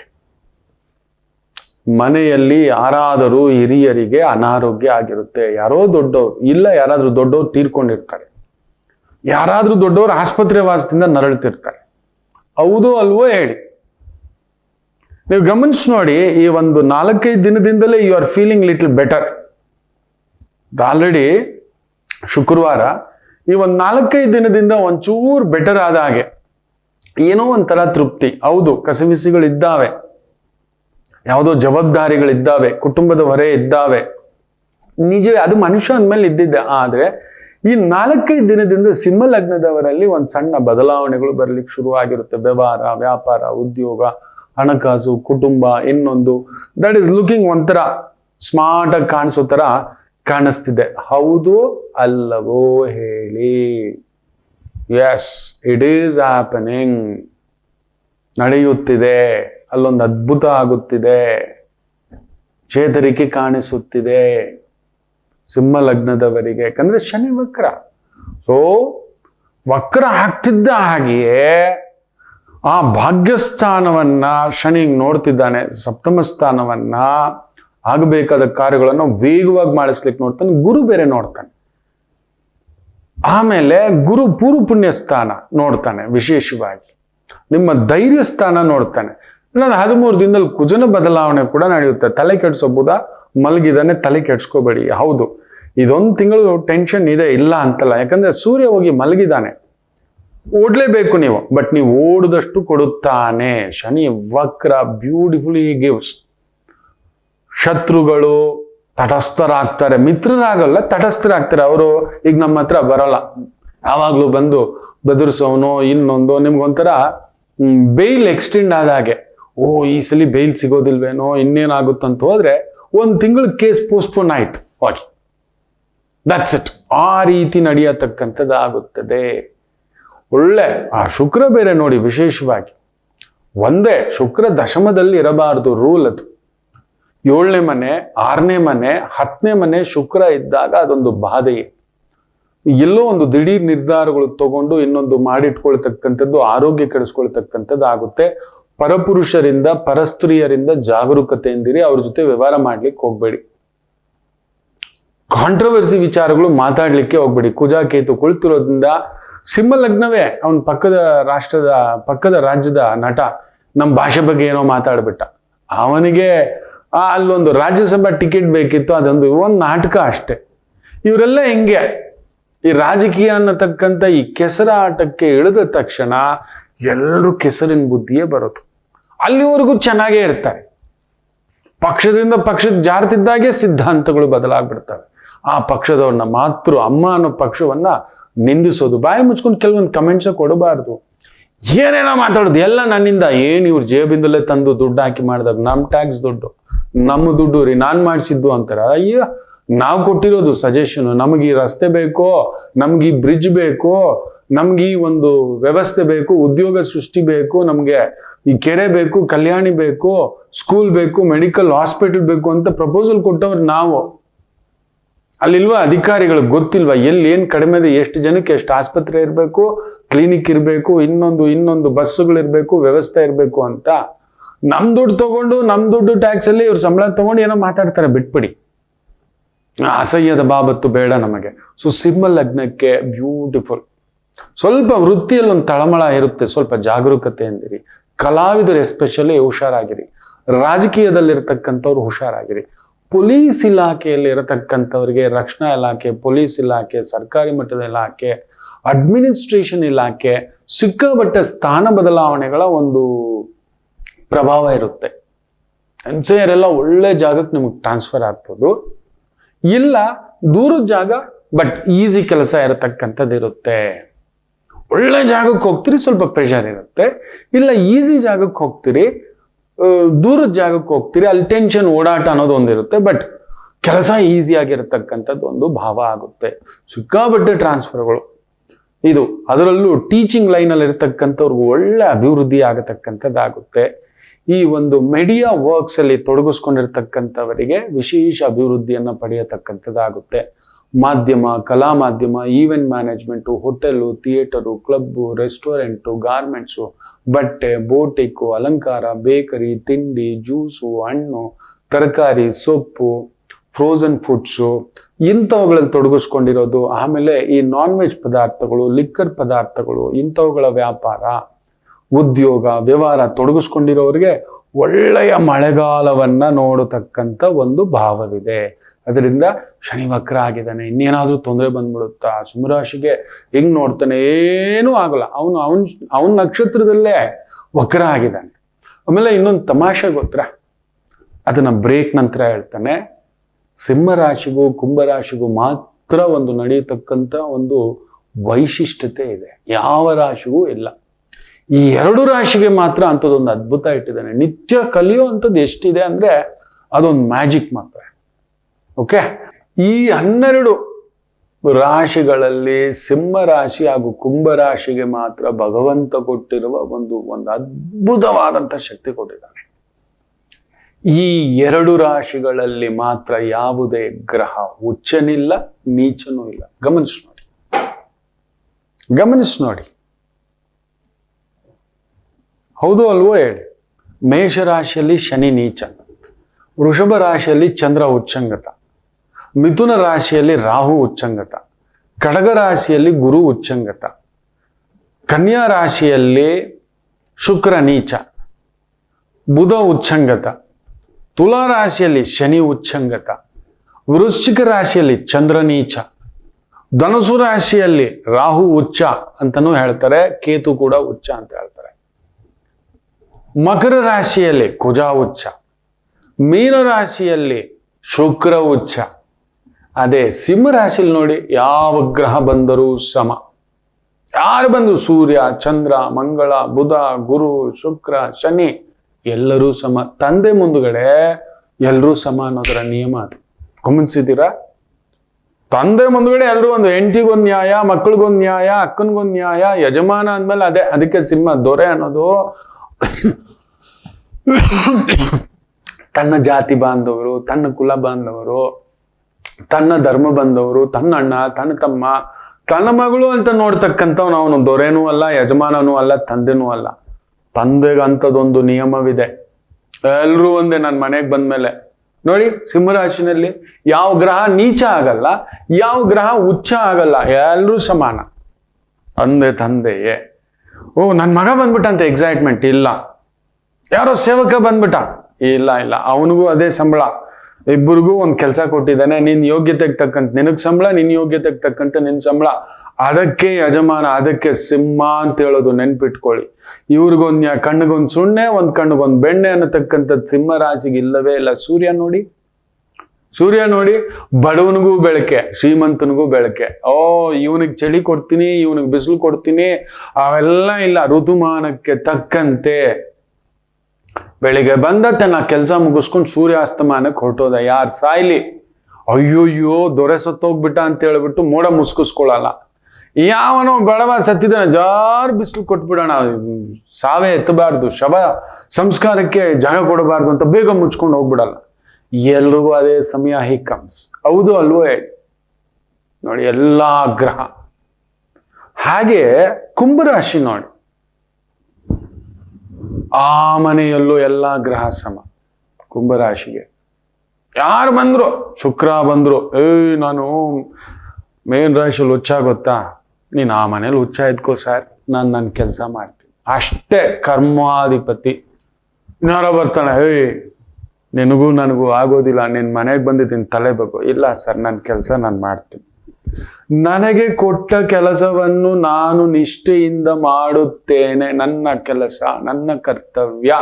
A: ಮನೆಯಲ್ಲಿ ಯಾರಾದರೂ ಹಿರಿಯರಿಗೆ ಅನಾರೋಗ್ಯ ಆಗಿರುತ್ತೆ. ಯಾರೋ ದೊಡ್ಡವ್ರು, ಇಲ್ಲ ಯಾರಾದರೂ ದೊಡ್ಡವ್ರು ತೀರ್ಕೊಂಡಿರ್ತಾರೆ. ಯಾರಾದರೂ ದೊಡ್ಡವರು ಆಸ್ಪತ್ರೆ ವಾಸದಿಂದ ನರಳ್ತಿರ್ತಾರೆ. ಹೌದು ಅಲ್ವೋ ಹೇಳಿ. ನೀವು ಗಮನಿಸಿ ನೋಡಿ, ಈ ಒಂದು ನಾಲ್ಕೈದು ದಿನದಿಂದಲೇ you are feeling little better already ಶುಕ್ರವಾರ, ಈ ಒಂದು ನಾಲ್ಕೈದು ದಿನದಿಂದ ಒಂಚೂರು ಬೆಟರ್ ಆದ ಹಾಗೆ. ಏನೋ ಒಂಥರ ತೃಪ್ತಿ. ಹೌದು ಕಸಿಮಿಸಿಗಳಿದ್ದಾವೆ ಯಾವುದೋ ಜವಾಬ್ದಾರಿಗಳಿದ್ದಾವೆ, ಕುಟುಂಬದ ಹೊರೆ ಇದ್ದಾವೆ. ನಿಜವೇ ಅದು ಮನುಷ್ಯ ಅಂದಮೇಲೆ ಇದ್ದಿದ್ದೆ. ಆದರೆ, ಈ ನಾಲ್ಕೈದು ದಿನದಿಂದ ಸಿಂಹ ಲಗ್ನದವರಲ್ಲಿ ಒಂದು ಸಣ್ಣ ಬದಲಾವಣೆಗಳು ಬರಲಿಕ್ಕೆ ಶುರುವಾಗಿರುತ್ತೆ. ವ್ಯವಹಾರ, ವ್ಯಾಪಾರ, ಉದ್ಯೋಗ, ಹಣಕಾಸು, ಕುಟುಂಬ, ಇನ್ನೊಂದು. ದಟ್ ಈಸ್ ಲುಕಿಂಗ್ ಒಂಥರ ಸ್ಮಾರ್ಟಾಗಿ ಕಾಣಿಸೋ ಥರ ಕಾಣಿಸ್ತಿದೆ. ಹೌದು ಅಲ್ಲವೋ ಹೇಳಿ. ಎಸ್ ಇಟ್ ಈಸ್ ಹ್ಯಾಪನಿಂಗ್ ನಡೆಯುತ್ತಿದೆ. ಅಲ್ಲೊಂದು ಅದ್ಭುತ ಆಗುತ್ತಿದೆ. ಚೇತರಿಕೆ ಕಾಣಿಸುತ್ತಿದೆ. ಸಿಂಹ ಲಗ್ನದವರಿಗೆ ಯಾಕಂದ್ರೆ ಶನಿ ವಕ್ರ. ಸೊ ವಕ್ರ ಆಗ್ತಿದ್ದ ಹಾಗೆಯೇ ಆ ಭಾಗ್ಯಸ್ಥಾನವನ್ನ ಶನಿ ನೋಡ್ತಿದ್ದಾನೆ, ಸಪ್ತಮ ಸ್ಥಾನವನ್ನ, ಆಗಬೇಕಾದ ಕಾರ್ಯಗಳನ್ನು ವೇಗವಾಗಿ ಮಾಡಿಸ್ಲಿಕ್ಕೆ ನೋಡ್ತಾನೆ, ಗುರು ಬೇರೆ ನೋಡ್ತಾನೆ. ಆಮೇಲೆ ಗುರು ಪೂರ್ವ ಪುಣ್ಯ ಸ್ಥಾನ ನೋಡ್ತಾನೆ ವಿಶೇಷವಾಗಿ. ನಿಮ್ಮ ಧೈರ್ಯ ಸ್ಥಾನ ನೋಡ್ತಾನೆ. ಇಲ್ಲಾಂದ್ರೆ ಹದಿಮೂರು ದಿನದಲ್ಲಿ ಕುಜನ ಬದಲಾವಣೆ ಕೂಡ ನಡೆಯುತ್ತೆ. ತಲೆ ಕೆಡಿಸೋ ಬುಧ ಮಲಗಿದಾನೆ ತಲೆ ಕೆಡ್ಸ್ಕೋಬೇಡಿ. ಹೌದು. ಇದೊಂದು ತಿಂಗಳು ಟೆನ್ಷನ್ ಇದೆ, ಇಲ್ಲ ಅಂತಲ್ಲ. ಯಾಕಂದ್ರೆ ಸೂರ್ಯ ಹೋಗಿ ಮಲಗಿದಾನೆ ಓಡಲೇಬೇಕು ನೀವು. ಬಟ್ ನೀವು ಓಡಿದಷ್ಟು ಕೊಡುತ್ತಾನೆ. ಶನಿ, ವಕ್ರ ಬ್ಯೂಟಿಫುಲಿ ಗಿವ್ಸ್ ಶತ್ರುಗಳು ತಟಸ್ಥರಾಗ್ತಾರೆ. ಮಿತ್ರರಾಗಲ್ಲ, ತಟಸ್ಥರಾಗ್ತಾರೆ. ಅವರು ಈಗ ನಮ್ಮ ಹತ್ರ ಬರಲ್ಲ. ಯಾವಾಗಲೂ ಬಂದು ಬೆದರಿಸೋನು, ಇನ್ನೊಂದು, ನಿಮ್ಗೊಂಥರ ಬೇಲ್ ಎಕ್ಸ್ಟೆಂಡ್ ಆದ ಹಾಗೆ. ಓ, ಈ ಸಲ ಬೇಲ್ ಸಿಗೋದಿಲ್ವೇನೋ, ಇನ್ನೇನಾಗುತ್ತಂತ ಹೋದ್ರೆ ಒಂದು ತಿಂಗಳ ಕೇಸ್ ಪೋಸ್ಟ್ಪೋನ್ ಆಯ್ತು. ಹೋಗಿ. ದಟ್ಸ್ ಇಟ್ ಆ ರೀತಿ ನಡೆಯತಕ್ಕಂಥದ್ದು ಆಗುತ್ತದೆ. ಒಳ್ಳೆ, ಆ ಶುಕ್ರ ಬೇರೆ ನೋಡಿ ವಿಶೇಷವಾಗಿ. ಒಂದೇ, ಶುಕ್ರ ದಶಮದಲ್ಲಿ ಇರಬಾರದು ರೂಲ್ ಅದು. ಏಳನೇ ಮನೆ, ಆರನೇ ಮನೆ, ಹತ್ತನೇ ಮನೆ ಶುಕ್ರ ಇದ್ದಾಗ ಅದೊಂದು ಬಾಧೆಯೇ ಎಲ್ಲೋ ಒಂದು ದಿಢೀರ್ ನಿರ್ಧಾರಗಳು ತಗೊಂಡು ಇನ್ನೊಂದು ಮಾಡಿಟ್ಕೊಳ್ತಕ್ಕಂಥದ್ದು, ಆರೋಗ್ಯ ಕೆಡಿಸ್ಕೊಳ್ತಕ್ಕಂಥದ್ದು ಆಗುತ್ತೆ. ಪರಪುರುಷರಿಂದ, ಪರಸ್ತ್ರೀಯರಿಂದ ಜಾಗರೂಕತೆಯಿಂದಿರಿ, ಅವ್ರ ಜೊತೆ ವ್ಯವಹಾರ ಮಾಡ್ಲಿಕ್ಕೆ ಹೋಗ್ಬೇಡಿ. ಕಾಂಟ್ರವರ್ಸಿ ವಿಚಾರಗಳು ಮಾತಾಡ್ಲಿಕ್ಕೆ ಹೋಗ್ಬೇಡಿ. ಕುಜಾ ಕೇತು ಕುಳಿತಿರೋದ್ರಿಂದ ಸಿಂಹ ಲಗ್ನವೇ ಅವನ ಪಕ್ಕದ ರಾಷ್ಟ್ರದ, ಪಕ್ಕದ ರಾಜ್ಯದ ನಟ ನಮ್ಮ ಭಾಷೆ ಬಗ್ಗೆ ಏನೋ ಮಾತಾಡ್ಬಿಟ್ಟ. ಅವನಿಗೆ ಅಲ್ಲೊಂದು ರಾಜ್ಯಸಭಾ ಟಿಕೆಟ್ ಬೇಕಿತ್ತು, ಅದೊಂದು ಒಂದು ನಾಟಕ ಅಷ್ಟೇ. ಇವರೆಲ್ಲ ಹೆಂಗೆ? ಈ ರಾಜಕೀಯ ಅನ್ನತಕ್ಕಂಥ ಈ ಕೆಸರ ಆಟಕ್ಕೆ ಇಳಿದ ತಕ್ಷಣ ಎಲ್ಲರೂ ಕೆಸರಿನ ಬುದ್ಧಿಯೇ ಬರೋದು. ಅಲ್ಲಿವರೆಗೂ ಚೆನ್ನಾಗೇ ಇರ್ತಾರೆ. ಪಕ್ಷದಿಂದ ಪಕ್ಷಕ್ಕೆ ಜಾರ್ತಿದ್ದಾಗೆ ಸಿದ್ಧಾಂತಗಳು ಬದಲಾಗ್ಬಿಡ್ತವೆ. ಆ ಪಕ್ಷದವ್ರನ್ನ ಮಾತೃ ಅಮ್ಮ ಅನ್ನೋ ಪಕ್ಷವನ್ನ ನಿಂದಿಸೋದು, ಬಾಯಿ ಮುಚ್ಕೊಂಡು ಕೆಲವೊಂದು ಕಮೆಂಟ್ಸ ಕೊಡಬಾರ್ದು. ಏನೇನೋ ಮಾತಾಡೋದು, ಎಲ್ಲ ನನ್ನಿಂದ. ಏನು ಇವ್ರು ಜೇಬಿಂದಲೇ ತಂದು ದುಡ್ಡು ಹಾಕಿ ಮಾಡಿದಾಗ ನಮ್ಮ ಟ್ಯಾಕ್ಸ್ ದುಡ್ಡು. ನಮ್ಮ ದುಡ್ಡು ರೀ, ನಾನು ಮಾಡಿಸಿದ್ದು ಅಂತಾರ, ಅಯ್ಯ, ನಾವು ಕೊಟ್ಟಿರೋದು ಸಜೆಷನ್ ನಮಗೆ ಈ ರಸ್ತೆ ಬೇಕೋ, ನಮ್ಗೆ ಈ ಬ್ರಿಡ್ಜ್ ಬೇಕೋ, ನಮ್ಗೆ ಈ ಒಂದು ವ್ಯವಸ್ಥೆ ಬೇಕು, ಉದ್ಯೋಗ ಸೃಷ್ಟಿ ಬೇಕು, ನಮಗೆ ಈ ಕೆರೆ ಬೇಕು, ಕಲ್ಯಾಣಿ ಬೇಕು ಸ್ಕೂಲ್ ಬೇಕು ಮೆಡಿಕಲ್ ಹಾಸ್ಪಿಟಲ್ ಬೇಕು ಅಂತ ಪ್ರಪೋಸಲ್ ಕೊಟ್ಟವ್ರು ನಾವು. ಅಲ್ಲಿಲ್ವಾ ಅಧಿಕಾರಿಗಳು ಗೊತ್ತಿಲ್ವಾ, ಎಲ್ಲಿ ಏನು ಕಡಿಮೆ ಇದೆ, ಎಷ್ಟು ಜನಕ್ಕೆ ಎಷ್ಟು ಆಸ್ಪತ್ರೆ ಇರಬೇಕು ಕ್ಲಿನಿಕ್ ಇರಬೇಕು, ಇನ್ನೊಂದು ಇನ್ನೊಂದು ಬಸ್ಸುಗಳಿರಬೇಕು, ವ್ಯವಸ್ಥೆ ಇರಬೇಕು ಅಂತ. ನಮ್ ದುಡ್ಡು ತಗೊಂಡು ನಮ್ಮ ದುಡ್ಡು ಟ್ಯಾಕ್ಸ್ ಅಲ್ಲಿ ಇವ್ರು ಸಂಬಳ ತಗೊಂಡು ಏನೋ ಮಾತಾಡ್ತಾರೆ, ಬಿಟ್ಬಿಡಿ. ಅಸಹ್ಯದ ಬಾಬತ್ತು ಬೇಡ ನಮಗೆ. ಸೊ ಸಿಂಹ ಲಗ್ನಕ್ಕೆ ಬ್ಯೂಟಿಫುಲ್ ಸ್ವಲ್ಪ ವೃತ್ತಿಯಲ್ಲಿ ಒಂದು ತಳಮಳ ಇರುತ್ತೆ, ಸ್ವಲ್ಪ ಜಾಗರೂಕತೆ ಅಂದಿರಿ. ಕಲಾವಿದರು ಎಸ್ಪೆಷಲಿ ಹುಷಾರಾಗಿರಿ. ರಾಜಕೀಯದಲ್ಲಿರ್ತಕ್ಕಂಥವ್ರು ಹುಷಾರಾಗಿರಿ. ಪೊಲೀಸ್ ಇಲಾಖೆಯಲ್ಲಿ ಇರತಕ್ಕಂಥವ್ರಿಗೆ ರಕ್ಷಣಾ ಇಲಾಖೆ, ಪೊಲೀಸ್ ಇಲಾಖೆ, ಸರ್ಕಾರಿ ಮಟ್ಟದ ಇಲಾಖೆ ಅಡ್ಮಿನಿಸ್ಟ್ರೇಷನ್ ಇಲಾಖೆ, ಸಿಕ್ಕಾಪಟ್ಟೆ ಸ್ಥಾನ ಬದಲಾವಣೆಗಳ ಒಂದು ಪ್ರಭಾವ ಇರುತ್ತೆ. ಎಲ್ಲ ಒಳ್ಳೆ ಜಾಗಕ್ಕೆ ನಿಮಗೆ ಟ್ರಾನ್ಸ್ಫರ್ ಆಗ್ಬೋದು. ಇಲ್ಲ, ದೂರದ ಜಾಗ ಬಟ್ ಈಸಿ ಕೆಲಸ ಇರತಕ್ಕಂಥದ್ದು ಇರುತ್ತೆ. ಒಳ್ಳೆ ಜಾಗಕ್ಕೆ ಹೋಗ್ತೀರಿ, ಸ್ವಲ್ಪ ಪ್ರೆಷರ್ ಇರುತ್ತೆ. ಇಲ್ಲ ಈಸಿ ಜಾಗಕ್ಕೆ ಹೋಗ್ತೀರಿ ದೂರದ ಜಾಗಕ್ಕೆ ಹೋಗ್ತೀರಿ, ಅಲ್ಲಿ ಟೆನ್ಷನ್ ಓಡಾಟ ಅನ್ನೋದು ಒಂದಿರುತ್ತೆ ಬಟ್ ಕೆಲಸ ಈಸಿಯಾಗಿರತಕ್ಕಂಥದ್ದು ಒಂದು ಭಾವ ಆಗುತ್ತೆ. ಸಿಕ್ಕಾಪಟ್ಟೆ ಟ್ರಾನ್ಸ್ಫರ್ಗಳು ಇದು, ಅದರಲ್ಲೂ ಟೀಚಿಂಗ್ ಲೈನಲ್ಲಿ ಇರತಕ್ಕಂಥವ್ರಿಗೂ ಒಳ್ಳೆ ಅಭಿವೃದ್ಧಿ ಆಗತಕ್ಕಂಥದ್ದಾಗುತ್ತೆ. ಈ ಒಂದು ಮೀಡಿಯಾ ವರ್ಕ್ಸ್ ಅಲ್ಲಿ ತೊಡಗಿಸ್ಕೊಂಡಿರ್ತಕ್ಕಂಥವರಿಗೆ ವಿಶೇಷ ಅಭಿವೃದ್ಧಿಯನ್ನು ಪಡೆಯತಕ್ಕಂಥದ್ದಾಗುತ್ತೆ. ಮಾಧ್ಯಮ, ಕಲಾ ಮಾಧ್ಯಮ event management hotel theatre club restaurant garments ಬಟ್ಟೆ ಬೋಟಿಕ್ಕು ಅಲಂಕಾರ ಬೇಕರಿ ತಿಂಡಿ ಜ್ಯೂಸು ಹಣ್ಣು, ತರಕಾರಿ, ಸೊಪ್ಪು ಫ್ರೋಝನ್ ಫುಡ್ಸು ಇಂಥವುಗಳಲ್ಲಿ ತೊಡಗಿಸ್ಕೊಂಡಿರೋದು. ಆಮೇಲೆ ಈ ನಾನ್ ವೆಜ್ ಪದಾರ್ಥಗಳು ಲಿಕ್ಕರ್ ಪದಾರ್ಥಗಳು ಇಂಥವುಗಳ ವ್ಯಾಪಾರ. ಉದ್ಯೋಗ, ವ್ಯವಹಾರ ತೊಡಗಿಸ್ಕೊಂಡಿರೋರಿಗೆ ಒಳ್ಳೆಯ ಮಳೆಗಾಲವನ್ನ ನೋಡತಕ್ಕಂಥ ಒಂದು ಭಾವವಿದೆ. ಅದರಿಂದ ಶನಿ ವಕ್ರ ಆಗಿದ್ದಾನೆ. ಇನ್ನೇನಾದರೂ ತೊಂದರೆ ಬಂದ್ಬಿಡುತ್ತಾ? ಸಿಂಹರಾಶಿಗೆ ಹೆಂಗ್ ನೋಡ್ತಾನೆ? ಏನೂ ಆಗಲ್ಲ. ಅವನು ಅವನ್, ಅವನ ನಕ್ಷತ್ರದಲ್ಲೇ ವಕ್ರ ಆಗಿದ್ದಾನೆ. ಆಮೇಲೆ ಇನ್ನೊಂದು ತಮಾಷೆ ಗೊತ್ತಾ? ಅದನ್ನ ಬ್ರೇಕ್ ನಂತರ ಹೇಳ್ತಾನೆ. ಸಿಂಹರಾಶಿಗೂ ಕುಂಭರಾಶಿಗೂ ಮಾತ್ರ ಒಂದು ನಡೆಯತಕ್ಕಂಥ ಒಂದು ವೈಶಿಷ್ಟ್ಯತೆ ಇದೆ. ಯಾವ ರಾಶಿಗೂ ಇಲ್ಲ. ಈ ಎರಡು ರಾಶಿಗೆ ಮಾತ್ರ ಅಂಥದ್ದೊಂದು ಅದ್ಭುತ ಇಟ್ಟಿದ್ದಾನೆ. ನಿತ್ಯ ಕಲಿಯುವಂಥದ್ದು ಎಷ್ಟಿದೆ ಅಂದ್ರೆ ಅದೊಂದು ಮ್ಯಾಜಿಕ್ ಮಾತ್ರ. ಓಕೆ? ಈ ಹನ್ನೆರಡು ರಾಶಿಗಳಲ್ಲಿ ಸಿಂಹ ರಾಶಿ ಹಾಗೂ ಕುಂಭ ರಾಶಿಗೆ ಮಾತ್ರ ಭಗವಂತ ಕೊಟ್ಟಿರುವ ಒಂದು ಒಂದು ಅದ್ಭುತವಾದಂಥ ಶಕ್ತಿ ಕೊಟ್ಟಿದ್ದಾನೆ. ಈ ಎರಡು ರಾಶಿಗಳಲ್ಲಿ ಮಾತ್ರ ಯಾವುದೇ ಗ್ರಹ ಉಚ್ಚನಿಲ್ಲ ನೀಚನೂ ಇಲ್ಲ. ಗಮನಿಸಿ ನೋಡಿ. ಗಮನಿಸಿ ನೋಡಿ. ಹೌದು ಅಲ್ವೋ ಹೇಳಿ. ಮೇಷರಾಶಿಯಲ್ಲಿ ಶನಿ ನೀಚ, ವೃಷಭ ರಾಶಿಯಲ್ಲಿ ಚಂದ್ರ ಉಚ್ಚಂಗತ, ಮಿಥುನ ರಾಶಿಯಲ್ಲಿ ರಾಹು ಉಚ್ಚಂಗತ, ಕಡಗ ರಾಶಿಯಲ್ಲಿ ಗುರು ಉಚ್ಚಂಗತ, ಕನ್ಯಾ ರಾಶಿಯಲ್ಲಿ ಶುಕ್ರ ನೀಚ, ಬುಧ ಉಚ್ಚಂಗತ, ತುಲಾ ರಾಶಿಯಲ್ಲಿ ಶನಿ ಉಚ್ಚಂಗತ, ವೃಶ್ಚಿಕ ರಾಶಿಯಲ್ಲಿ ಚಂದ್ರ ನೀಚ, ಧನುಸು ರಾಶಿಯಲ್ಲಿ ರಾಹು ಉಚ್ಚ ಅಂತಲೂ ಹೇಳ್ತಾರೆ, ಕೇತು ಕೂಡ ಉಚ್ಚ ಅಂತ ಹೇಳ್ತಾರೆ. ಮಕರ ರಾಶಿಯಲ್ಲಿ ಕುಜ ಉಚ್ಚ ಮೀನ ರಾಶಿಯಲ್ಲಿ ಶುಕ್ರ ಉಚ್ಚ ಅದೇ ಸಿಂಹ ರಾಶಿಯಲ್ಲಿ ನೋಡಿ ಯಾವ ಗ್ರಹ ಬಂದರೂ ಸಮ. ಯಾರು ಬಂದು ಸೂರ್ಯ, ಚಂದ್ರ, ಮಂಗಳ, ಬುಧ, ಗುರು, ಶುಕ್ರ, ಶನಿ ಎಲ್ಲರೂ ಸಮ. ತಂದೆ ಮುಂದುಗಡೆ ಎಲ್ಲರೂ ಸಮ ಅನ್ನೋದರ ನಿಯಮ ಅದು. ಗಮನಿಸಿದ್ದೀರಾ? ತಂದೆ ಮುಂದುಗಡೆ ಎಲ್ಲರೂ ಒಂದು ಹೆಂಡತಿಗೊಂದು ನ್ಯಾಯ ಮಕ್ಕಳಿಗೊಂದು ನ್ಯಾಯ ಅಕ್ಕನಿಗೊಂದು ನ್ಯಾಯ, ಯಜಮಾನ ಅಂದಮೇಲೆ ಅದೇ, ಅದಕ್ಕೆ ಸಿಂಹ ದೊರೆ ಅನ್ನೋದು ತನ್ನ ಜಾತಿ ಬಾಂಧವರು, ತನ್ನ ಕುಲ ಬಾಂಧವರು, ತನ್ನ ಧರ್ಮ ಬಂದವರು, ತನ್ನ ಅಣ್ಣ, ತನ್ನ ತಮ್ಮ, ತನ್ನ ಮಗಳು ಅಂತ ನೋಡ್ತಕ್ಕಂಥವ್ನು ಅವನು. ದೊರೆನೂ ಅಲ್ಲ, ಯಜಮಾನನೂ ಅಲ್ಲ, ತಂದೆನೂ ಅಲ್ಲ. ತಂದೆಗಂಥದ್ದೊಂದು ನಿಯಮವಿದೆ. ಎಲ್ಲರೂ ಒಂದೇ ನನ್ನ ಮನೆಗೆ ಬಂದ್ಮೇಲೆ. ನೋಡಿ, ಸಿಂಹರಾಶಿನಲ್ಲಿ ಯಾವ ಗ್ರಹ ನೀಚ ಆಗಲ್ಲ, ಯಾವ ಗ್ರಹ ಉಚ್ಚ ಆಗಲ್ಲ ಎಲ್ಲರೂ ಸಮಾನ. ತಂದೆ, ತಂದೆಯೇ. ಓ ನನ್ನ ಮಗ ಬಂದ್ಬಿಟ್ಟಂತೆ ಎಕ್ಸೈಟ್ಮೆಂಟ್ ಇಲ್ಲ. ಯಾರೋ ಸೇವಕ ಬಂದ್ಬಿಟ್ಟ. ಇಲ್ಲ ಇಲ್ಲ, ಅವನಿಗೂ ಅದೇ ಸಂಬಳ. ಇಬ್ಬರಿಗೂ ಒಂದು ಕೆಲಸ ಕೊಟ್ಟಿದ್ದಾನೆ ನಿನ್ನ ಯೋಗ್ಯತೆಗೆ ತಕ್ಕಂತ, ನಿನಗೆ ಸಂಬಳ ನಿನ್ನ ಯೋಗ್ಯತೆಗೆ ತಕ್ಕಂತ ನಿನ್ನ ಸಂಬಳ. ಅದಕ್ಕೆ ಯಜಮಾನ, ಅದಕ್ಕೆ ಸಿಂಹ ಅಂತ ಹೇಳೋದು ನೆನ್ಪಿಟ್ಕೊಳ್ಳಿ. ಇವ್ರಿಗೊಂದ್ ಕಣ್ಣಿಗೊಂದು ಸುಣ್ಣೆ, ಒಂದು ಕಣ್ಣಿಗೊಂದು ಬೆಣ್ಣೆ ಅನ್ನತಕ್ಕಂಥದ್ದು ಸಿಂಹ ರಾಶಿಗೆ ಇಲ್ಲವೇ ಇಲ್ಲ. ಸೂರ್ಯ ನೋಡಿ. ಸೂರ್ಯ ನೋಡಿ ಬಡವನಿಗೂ ಬೆಳಕೆ, ಶ್ರೀಮಂತನಿಗೂ ಬೆಳಕೆ. ಓ, ಇವನಿಗೆ ಚಳಿ ಕೊಡ್ತೀನಿ, ಇವನಿಗೆ ಬಿಸಿಲು ಕೊಡ್ತೀನಿ, ಅವೆಲ್ಲ ಇಲ್ಲ. ಋತುಮಾನಕ್ಕೆ ತಕ್ಕಂತೆ ಬೆಳಿಗ್ಗೆ ಬಂದ ತನ್ನ ಕೆಲಸ ಮುಗಿಸ್ಕೊಂಡು ಸೂರ್ಯಾಸ್ತಮಾನಕ್ಕೆ ಹೊರಟೋದ. ಯಾರು ಸಾಯ್ಲಿ? ಅಯ್ಯೋಯ್ಯೋ, ದೊರೆ ಸತ್ತೋಗ್ಬಿಟ್ಟ ಅಂತ ಹೇಳ್ಬಿಟ್ಟು ಮೋಡ ಮುಸ್ಕಿಸ್ಕೊಳ್ಳಲ್ಲ ಯಾವನೋ ಬಡವ ಸತ್ತಿದ್ದಾನೆ, ಜಾರು ಬಿಸಿಲು ಕೊಟ್ಬಿಡೋಣ. ಸಾವೇ ಎತ್ತಬಾರ್ದು, ಶವ ಸಂಸ್ಕಾರಕ್ಕೆ ಜಾಗ ಕೊಡಬಾರ್ದು ಅಂತ ಬೇಗ ಮುಚ್ಕೊಂಡು ಹೋಗ್ಬಿಡಲ್ಲ. ಎಲ್ರಿಗೂ ಅದೇ ಸಮಯ ಹಿ ಕಮ್ಸ್ ಹೌದು ಅಲ್ವೇ? ನೋಡಿ, ಎಲ್ಲ ಗ್ರಹ. ಹಾಗೆ ಕುಂಭರಾಶಿ ನೋಡಿ. ಆ ಮನೆಯಲ್ಲೂ ಎಲ್ಲ ಗ್ರಹ ಸಮ. ಕುಂಭರಾಶಿಗೆ. ಯಾರು ಬಂದ್ರು? ಶುಕ್ರ ಬಂದ್ರು. ಏಯ್, ನಾನು ಮೇನ್ ರಾಶಿಯಲ್ಲಿ ಹುಚ್ಚ ಗೊತ್ತಾ? ನೀನು ಆ ಮನೇಲಿ ಹುಚ್ಚ ಇದ್ಕೋ ಸರ್. ನಾನು ನನ್ನ ಕೆಲಸ ಮಾಡ್ತೀನಿ. ಅಷ್ಟೇ ಕರ್ಮಾಧಿಪತಿ. ಇನ್ನಾರ ಬರ್ತಾನೆ ಏಯ್ ನಿನಗೂ ನನಗೂ ಆಗೋದಿಲ್ಲ ನಿನ್ನ ಮನೆಗೆ ಬಂದಿದ್ದೀನಿ, ತಲೆ ಬೇಕು ಇಲ್ಲ ಸರ್ ನನ್ನ ಕೆಲಸ ನಾನು ಮಾಡ್ತೀನಿ. ನನಗೆ ಕೊಟ್ಟ ಕೆಲಸವನ್ನು ನಾನು ನಿಷ್ಠೆಯಿಂದ ಮಾಡುತ್ತೇನೆ. ನನ್ನ ಕೆಲಸ, ನನ್ನ ಕರ್ತವ್ಯ.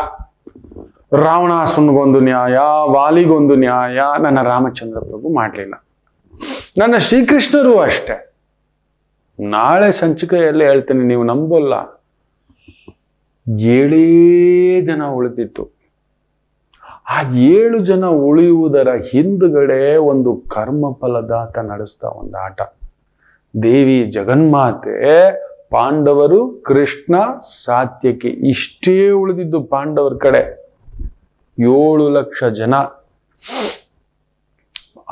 A: ರಾವಣಾಸುನಿಗೊಂದು ನ್ಯಾಯ, ವಾಲಿಗೊಂದು ನ್ಯಾಯ. ನನ್ನ ರಾಮಚಂದ್ರ ಪ್ರಭು ಮಾಡಲಿಲ್ಲ. ನನ್ನ ಶ್ರೀಕೃಷ್ಣರು ಅಷ್ಟೇ. ನಾಳೆ ಸಂಚಿಕೆಯಲ್ಲಿ ಹೇಳ್ತೇನೆ, ನೀವು ನಂಬೋಲ್ಲ. ಏಳೇ ಜನ ಉಳಿದಿತ್ತು ಆ ಏಳು ಜನ ಉಳಿಯುವುದರ ಹಿಂದುಗಡೆ ಒಂದು ಕರ್ಮಫಲದಾತ ನಡೆಸ್ತಾ ಒಂದು ಆಟ. ದೇವಿ ಜಗನ್ಮಾತೆ, ಪಾಂಡವರು ಕೃಷ್ಣ ಸಾತ್ಯಕ್ಕೆ ಇಷ್ಟೇ ಉಳಿದಿದ್ದು ಪಾಂಡವರ ಕಡೆ. ಏಳು ಲಕ್ಷ ಜನ.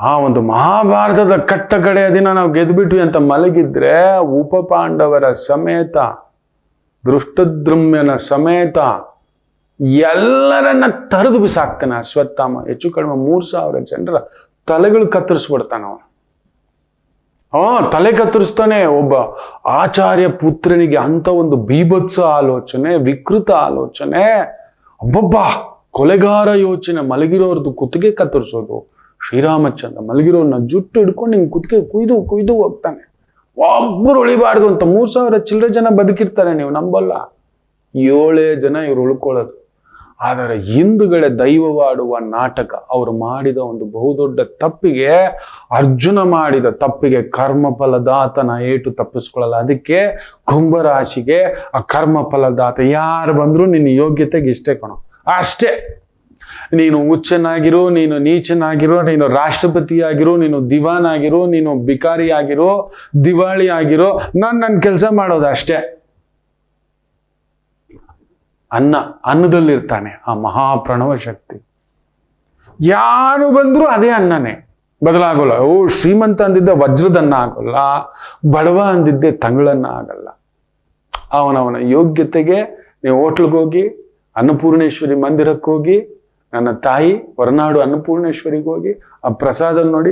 A: ಆ ಒಂದು ಮಹಾಭಾರತದ ಕಟ್ಟ ಕಡೆಯ ದಿನ ನಾವು ಗೆದ್ಬಿಟ್ವಿ ಅಂತ ಮಲಗಿದ್ರೆ ಉಪ ಪಾಂಡವರ ಸಮೇತ, ದೃಷ್ಟದ್ರಮ್ಯನ ಸಮೇತ ಎಲ್ಲರನ್ನ ತರದು ಬಿಸಾಕ್ತಾನೆ ಅಶ್ವತ್ಥಾಮ. ಹೆಚ್ಚು ಕಡಿಮೆ ಮೂರ್ ಸಾವಿರ ಜನರ ತಲೆಗಳು ಕತ್ತರಿಸ್ಬಿಡ್ತಾನ ಅವನು. ಹಾ, ತಲೆ ಕತ್ತರಿಸ್ತಾನೆ ಒಬ್ಬ ಆಚಾರ್ಯ ಪುತ್ರನಿಗೆ ಅಂತ ಒಂದು ಬೀಭತ್ಸ ಆಲೋಚನೆ, ವಿಕೃತ ಆಲೋಚನೆ. ಒಬ್ಬೊಬ್ಬ ಕೊಲೆಗಾರ ಯೋಚನೆ. ಮಲಗಿರೋರ್ದು ಕುತ್ತಿಗೆ ಕತ್ತರಿಸೋದು. ಶ್ರೀರಾಮಚಂದ್ರ ಮಲಗಿರೋನ್ನ ಜುಟ್ಟು ಹಿಡ್ಕೊಂಡು ಹಿಂಗೆ ಕುತ್ತಿಗೆ ಕುಯ್ದು ಕುಯ್ದು ಹೋಗ್ತಾನೆ. ಒಬ್ಬರು ಉಳಿಬಾರ್ದು ಅಂತ ಮೂರು ಸಾವಿರ ಚಿಲ್ಲರೆ ಜನ ಬದುಕಿರ್ತಾರೆ ನೀವು ನಂಬಲ್ಲ. ಏಳೇ ಜನ ಇವ್ರು ಉಳ್ಕೊಳ್ಳೋದು. ಆದರೆ ಹಿಂದುಗಡೆ ದೈವವಾಡುವ ನಾಟಕ, ಅವರು ಮಾಡಿದ ಒಂದು ಬಹುದೊಡ್ಡ ತಪ್ಪಿಗೆ, ಅರ್ಜುನ ಮಾಡಿದ ತಪ್ಪಿಗೆ ಕರ್ಮ ಫಲದಾತನ ಏಟು ತಪ್ಪಿಸ್ಕೊಳ್ಳಲ್ಲ. ಅದಕ್ಕೆ ಕುಂಭರಾಶಿಗೆ ಆ ಕರ್ಮ ಫಲದಾತ ಯಾರು ಬಂದ್ರು ನಿನ್ನ ಯೋಗ್ಯತೆಗೆ ಇಷ್ಟೇ ಕಣೋ. ಅಷ್ಟೇ. ನೀನು ಉಚ್ಚನಾಗಿರು ನೀನು ನೀಚನಾಗಿರೋ, ನೀನು ರಾಷ್ಟ್ರಪತಿ ಆಗಿರೋ ನೀನು ದಿವಾನ್ ಆಗಿರೋ ನೀನು ಬಿಕಾರಿ ಆಗಿರೋ ದಿವಾಳಿ ಆಗಿರೋ ನಾನು ನನ್ನ ಕೆಲಸ ಮಾಡೋದು ಅಷ್ಟೇ ಅನ್ನ, ಅನ್ನದಲ್ಲಿರ್ತಾನೆ, ಆ ಮಹಾಪ್ರಣವ ಶಕ್ತಿ. ಯಾರು ಬಂದರೂ ಅದೇ ಅನ್ನನೇ. ಬದಲಾಗೋಲ್ಲ, ಓ, ಶ್ರೀಮಂತ ಅಂದಿದ್ದ ವಜ್ರದನ್ನ ಆಗೋಲ್ಲ ಬಡವ ಅಂದಿದ್ದೆ ತಂಗಳನ್ನ ಆಗಲ್ಲ ಅವನವನ ಯೋಗ್ಯತೆಗೆ ನೀವು ಹೋಟ್ಲಿಗೆ ಹೋಗಿ, ಅನ್ನಪೂರ್ಣೇಶ್ವರಿ ಮಂದಿರಕ್ಕೆ ಹೋಗಿ, ನನ್ನ ತಾಯಿ ಹೊರನಾಡು ಅನ್ನಪೂರ್ಣೇಶ್ವರಿಗೆ ಹೋಗಿ, ಆ ಪ್ರಸಾದ ನೋಡಿ,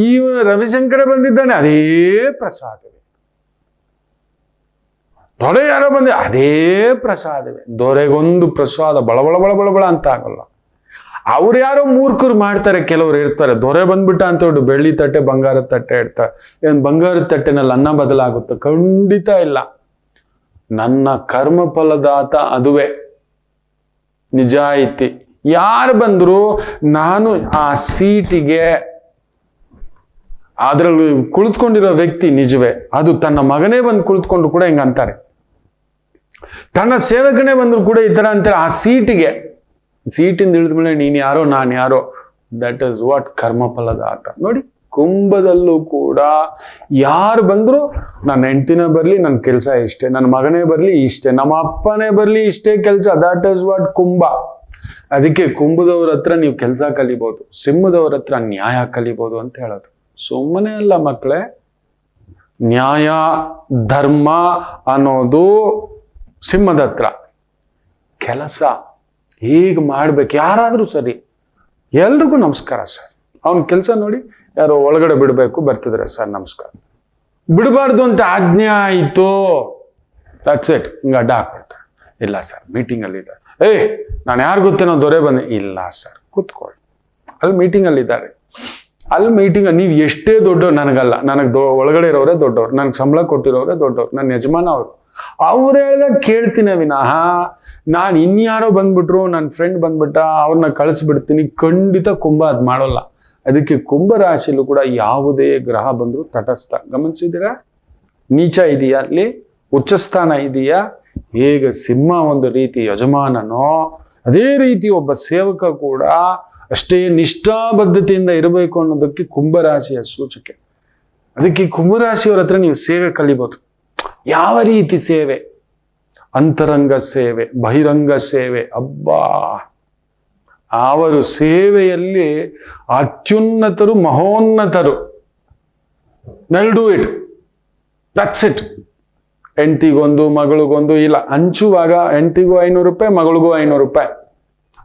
A: ಈ ರವಿಶಂಕರ ಬಂದಿದ್ದಾನೆ, ಅದೇ ಪ್ರಸಾದವೇ. ದೊರೆ ಯಾರೋ ಬಂದೆ, ಅದೇ ಪ್ರಸಾದವೇ. ದೊರೆಗೊಂದು ಪ್ರಸಾದ ಬಳಬಳ ಬಳಬಳ ಬಳ ಅಂತ ಆಗಲ್ಲ. ಅವ್ರು ಯಾರೋ ಮೂರ್ಖರು ಮಾಡ್ತಾರೆ, ಕೆಲವ್ರು ಇರ್ತಾರೆ, ದೊರೆ ಬಂದ್ಬಿಟ್ಟ ಅಂತ ಹೇಳಿ ಬೆಳ್ಳಿ ತಟ್ಟೆ ಬಂಗಾರದ ತಟ್ಟೆ ಇಡ್ತಾರೆ ಏನು ಬಂಗಾರದ ತಟ್ಟೆನಲ್ಲಿ ಅನ್ನ ಬದಲಾಗುತ್ತೆ? ಖಂಡಿತ ಇಲ್ಲ. ನನ್ನ ಕರ್ಮ ಫಲದಾತ ಅದುವೇ ನಿಜಾಯಿತಿ ಯಾರು ಬಂದ್ರು, ನಾನು ಆ ಸೀಟಿಗೆ ಅದರಲ್ಲಿ ಕುಳಿತುಕೊಂಡಿರೋ ವ್ಯಕ್ತಿ ನಿಜವೇ. ಅದು ತನ್ನ ಮಗನೇ ಬಂದು ಕುಳಿತುಕೊಂಡು ಕೂಡ ಹಿಂಗೆ ಅಂತಾರೆ ತನ್ನ ಸೇವಕನೇ ಬಂದರೂ ಕೂಡ ಈ ಥರ ಅಂತಾರೆ. ಆ ಸೀಟಿಗೆ, ಸೀಟಿಂದ ಹಿಡಿದ ಮೇಲೆ ನೀನು ಯಾರೋ, ನಾನು ಯಾರೋ ದಟ್ ಇಸ್ ವಾಟ್ ಕರ್ಮಫಲದ ಆತ ನೋಡಿ, ಕುಂಭದಲ್ಲೂ ಕೂಡ ಯಾರು ಬಂದರೂ, ನನ್ನ ಹೆಂಡ್ತಿನೇ ಬರಲಿ ನನ್ನ ಕೆಲಸ ಇಷ್ಟೇ, ನನ್ನ ಮಗನೇ ಬರಲಿ ಇಷ್ಟೇ, ನಮ್ಮ ಅಪ್ಪನೇ ಬರಲಿ ಇಷ್ಟೇ ಕೆಲಸ ದಟ್ ಇಸ್ ವಾಟ್ ಕುಂಭ. ಅದಕ್ಕೆ ಕುಂಭದವ್ರ ಹತ್ರ ನೀವು ಕೆಲಸ ಕಲಿಬೋದು, ಸಿಂಹದವ್ರ ಹತ್ರ ನ್ಯಾಯ ಕಲಿಬೋದು ಅಂತ ಹೇಳೋದು. ಸುಮ್ಮನೆ ಅಲ್ಲ ಮಕ್ಕಳೇ ನ್ಯಾಯ, ಧರ್ಮ ಅನ್ನೋದು ಸಿಂಹದ ಹತ್ರ ಕೆಲಸ ಹೇಗೆ ಮಾಡ್ಬೇಕು? ಯಾರಾದರೂ ಸರಿ. ಎಲ್ರಿಗೂ ನಮಸ್ಕಾರ ಸರ್. ಅವನ ಕೆಲಸ ನೋಡಿ ಯಾರೋ ಒಳಗಡೆ ಬಿಡಬೇಕು, ಬರ್ತಿದ್ರೆ ಸರ್, ನಮಸ್ಕಾರ. ಬಿಡಬಾರ್ದು ಅಂತ ಆಜ್ಞೆ ಆಯಿತು. ದಟ್ಸ್ ಇಟ್ ಹಿಂಗೆ ಅಡ್ಡ ಹಾಕ್ಬಿಡ್ತಾರೆ. ಇಲ್ಲ ಸರ್ ಮೀಟಿಂಗಲ್ಲಿದ್ದಾರೆ ಏಯ್, ನಾನು ಯಾರು ಗೊತ್ತೇನೋ ದೊರೆ ಬಂದೆ, ಇಲ್ಲ ಸರ್, ಕೂತ್ಕೊಳ್ಳಿ. ಅಲ್ಲಿ ಮೀಟಿಂಗಲ್ಲಿದ್ದಾರೆ ಅಲ್ಲಿ ಮೀಟಿಂಗ್ ನೀವು ಎಷ್ಟೇ ದೊಡ್ಡವ್ರು, ನನಗಲ್ಲ. ನನಗೆ ದೊ, ಒಳಗಡೆ ಇರೋರೇ ದೊಡ್ಡವ್ರು. ನನಗೆ ಸಂಬಳ ಕೊಟ್ಟಿರೋರೇ ದೊಡ್ಡವ್ರು. ನನ್ನ ಯಜಮಾನ ಅವರು. ಅವ್ರು ಹೇಳ್ದಾಗ ಕೇಳ್ತೀನಿ ವಿನಃ ನಾನು ಇನ್ಯಾರೋ ಬಂದ್ಬಿಟ್ರು ನನ್ನ ಫ್ರೆಂಡ್ ಬಂದ್ಬಿಟ್ಟ ಅವ್ರನ್ನ ಕಳಿಸ್ಬಿಡ್ತೀನಿ. ಖಂಡಿತ ಕುಂಭ ಅದು ಮಾಡೋಲ್ಲ. ಅದಕ್ಕೆ ಕುಂಭ ರಾಶಿಲೂ ಕೂಡ ಯಾವುದೇ ಗ್ರಹ ಬಂದರೂ ತಟಸ್ಥ. ಗಮನಿಸಿದ್ದೀರಾ? ನೀಚ ಇದೆಯಾ ಅಲ್ಲಿ? ಉಚ್ಚಸ್ಥಾನ ಇದೆಯಾ? ಹೇಗೆ ಸಿಂಹ ಒಂದು ರೀತಿ ಯಜಮಾನನೋ, ಅದೇ ರೀತಿ ಒಬ್ಬ ಸೇವಕ ಕೂಡ ಅಷ್ಟೇ ನಿಷ್ಠಾಬದ್ಧತೆಯಿಂದ ಇರಬೇಕು ಅನ್ನೋದಕ್ಕೆ ಕುಂಭರಾಶಿಯ ಸೂಚಕೆ. ಅದಕ್ಕೆ ಕುಂಭರಾಶಿಯವರ ಹತ್ರ ನೀವು ಸೇವೆ ಕಲಿಬೋದು. ಯಾವ ರೀತಿ ಸೇವೆ? ಅಂತರಂಗ ಸೇವೆ, ಬಹಿರಂಗ ಸೇವೆ. ಅಬ್ಬಾ! ಅವರು ಸೇವೆಯಲ್ಲಿ ಅತ್ಯುನ್ನತರು, ಮಹೋನ್ನತರು. ನೆಲ್ ಡೂ ಇಟ್ ದಟ್ಸ್ ಇಟ್ ಹೆಂಡ್ತಿಗೊಂದು, ಮಗಳಿಗೊಂದು ಇಲ್ಲ. ಹಂಚುವಾಗ ಹೆಂಡ್ತಿಗೂ ಐನೂರು ರೂಪಾಯಿ, ಮಗಳಿಗೂ ಐನೂರು ರೂಪಾಯಿ.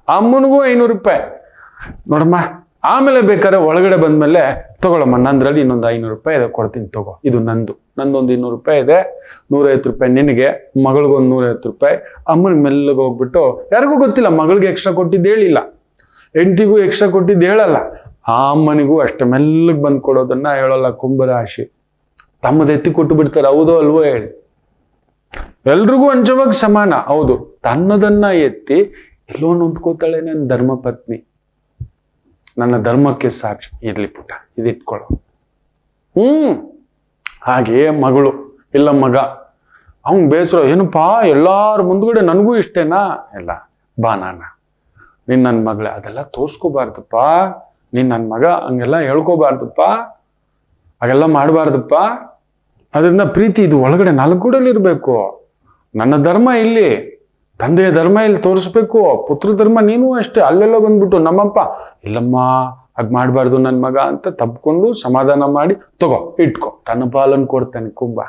A: ಅಮ್ಮನಿಗೂ ಐನೂರು ರೂಪಾಯಿ. ನೋಡಮ್ಮ, ಆಮೇಲೆ ಬೇಕಾದ್ರೆ ಒಳಗಡೆ ಬಂದ್ಮೇಲೆ ತಗೊಳಮ್ಮ, ನಂದ್ರಲ್ಲಿ ಇನ್ನೊಂದು ಐನೂರು ರೂಪಾಯಿ ಕೊಡ್ತೀನಿ, ತಗೋ. ಇದು ನಂದು. ನಂದೊಂದು ಇನ್ನೂರು ರೂಪಾಯಿ ಇದೆ, ನೂರೈವತ್ತು ರೂಪಾಯಿ ನಿನಗೆ, ಮಗಳಿಗೊಂದು ನೂರೈವತ್ತು ರೂಪಾಯಿ. ಅಮ್ಮನಿಗೆ ಮೆಲ್ಲಗೆ ಹೋಗ್ಬಿಟ್ಟು, ಯಾರಿಗೂ ಗೊತ್ತಿಲ್ಲ, ಮಗಳಿಗೆ ಎಕ್ಸ್ಟ್ರಾ ಕೊಟ್ಟಿದ್ದು ಹೇಳಿಲ್ಲ. ಹೆಂಡತಿಗೂ ಎಕ್ಸ್ಟ್ರಾ ಕೊಟ್ಟಿದ್ದು ಹೇಳಲ್ಲ. ಆ ಅಮ್ಮನಿಗೂ ಅಷ್ಟು ಮೆಲ್ಲಗೆ ಬಂದು ಕೊಡೋದನ್ನ ಹೇಳಲ್ಲ ಕುಂಭರಾಶಿ ತಮ್ಮದು ಎತ್ತಿ ಕೊಟ್ಟು ಬಿಡ್ತಾರೆ, ಹೌದೋ ಅಲ್ವೋ ಹೇಳಿ. ಎಲ್ರಿಗೂ ಅಂಚವಾಗಿ ಸಮಾನ, ಹೌದು. ತನ್ನದನ್ನ ಎತ್ತಿ, ಎಲ್ಲೋ ನೊಂದ್ಕೋತಾಳೆ ನನ್ನ ಧರ್ಮಪತ್ನಿ ನನ್ನ ಧರ್ಮಕ್ಕೆ ಸಾಕ್ಷಿ. ಇರ್ಲಿ ಪುಟ ಇದಿಟ್ಕೊಳ್ಳೋ. ಹ್ಮ್. ಹಾಗೆ ಮಗಳು, ಇಲ್ಲ ಮಗ. ಅವ್ನ್ ಬೇಸರ, ಏನಪ್ಪಾ, ಎಲ್ಲಾರ ಮುಂದ್ಗಡೆ ನನಗೂ ಇಷ್ಟೇನಾ? ಇಲ್ಲ, ಬಾ ನಾನ. ನೀನ್ ನನ್ನ ಮಗಳೇ. ಅದೆಲ್ಲ ತೋರ್ಸ್ಕೋಬಾರ್ದಪ್ಪ. ನೀನ್ ನನ್ನ ಮಗ, ಹಂಗೆಲ್ಲ ಹೇಳ್ಕೋಬಾರ್ದಪ್ಪ. ಹಾಗೆಲ್ಲ ಮಾಡಬಾರ್ದಪ್ಪ. ಅದರಿಂದ ಪ್ರೀತಿ ಇದು ಒಳಗಡೆ ನಾಲ್ಕೂಡಲ್ಲಿರ್ಬೇಕು ನನ್ನ ಧರ್ಮ ಇಲ್ಲಿ. ತಂದೆಯ ಧರ್ಮ ಇಲ್ಲಿ ತೋರಿಸ್ಬೇಕು. ಪುತ್ರ ಧರ್ಮ ನೀನು ಅಷ್ಟೇ. ಅಲ್ಲೆಲ್ಲ ಬಂದ್ಬಿಟ್ಟು ನಮ್ಮಪ್ಪ, ಇಲ್ಲಮ್ಮ ಅದ್ ಮಾಡಬಾರ್ದು ನನ್ನ ಮಗ ಅಂತ ತಪ್ಕೊಂಡು ಸಮಾಧಾನ ಮಾಡಿ ತಗೋ, ಇಟ್ಕೋ. ತನ್ನ ಪಾಲನ್ನು ಕೊಡ್ತಾನೆ, ಕುಂಬ.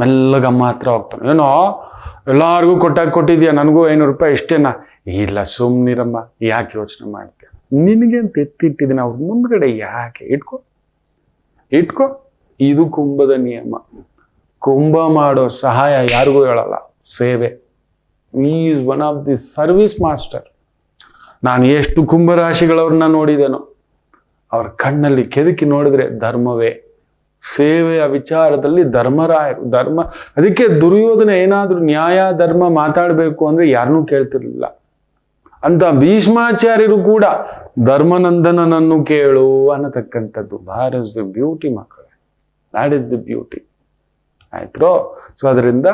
A: ಮೆಲ್ಲಗ ಹತ್ರ ಹೋಗ್ತಾನೆ. ಏನೋ, ಎಲ್ಲಾರ್ಗೂ ಕೊಟ್ಟಾಗ ಕೊಟ್ಟಿದ್ಯಾ? ನನಗೂ ಐನೂರು ರೂಪಾಯಿ ಇಷ್ಟೇನಾ? ಇಲ್ಲ, ಸುಮ್ನಿರಮ್ಮ, ಯಾಕೆ ಯೋಚನೆ ಮಾಡ್ತೀಯ? ನಿನಗೆ ಅಂತ ಎತ್ತಿಟ್ಟಿದ್ದೀನಿ ಅವ್ರ ಮುಂದ್ಗಡೆ ಯಾಕೆ? ಇಟ್ಕೋ. ಇಟ್ಕೋ. ಇದು ಕುಂಭದ ನಿಯಮ. ಕುಂಭ ಮಾಡೋ ಸಹಾಯ ಯಾರಿಗೂ ಹೇಳಲ್ಲ. ಸೇವೆ. Is one of the service master ನಾನು ಎಷ್ಟು ಕುಂಭರಾಶಿಗಳವ್ರನ್ನ ನೋಡಿದೆನೋ, ಅವ್ರ ಕಣ್ಣಲ್ಲಿ ಕೆದಕಿ ನೋಡಿದ್ರೆ ಧರ್ಮವೇ. ಸೇವೆಯ ವಿಚಾರದಲ್ಲಿ ಧರ್ಮರಾಯರು, ಧರ್ಮ, ಅದಕ್ಕೆ ದುರ್ಯೋಧನ ಏನಾದರೂ ನ್ಯಾಯ, ಧರ್ಮ ಮಾತಾಡಬೇಕು ಅಂದ್ರೆ ಯಾರನ್ನೂ ಕೇಳ್ತಿರ್ಲಿಲ್ಲ. ಅಂತ ಭೀಷ್ಮಾಚಾರ್ಯರು ಕೂಡ ಧರ್ಮನಂದನನನ್ನು ಕೇಳು ಅನ್ನತಕ್ಕಂಥದ್ದು. ಭಾರ ಇಸ್ ದ ಬ್ಯೂಟಿ ಮಕ್ಕಳೇ. ದಾಟ್ ಇಸ್ ದಿ ಬ್ಯೂಟಿ ಆಯ್ತು ಸೊ ಅದರಿಂದ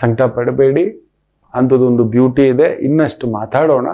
A: ಸಂಕಟ ಪಡಬೇಡಿ. ಅಂಥದ್ದೊಂದು ಬ್ಯೂಟಿ ಇದೆ. ಇನ್ನಷ್ಟು ಮಾತಾಡೋಣ.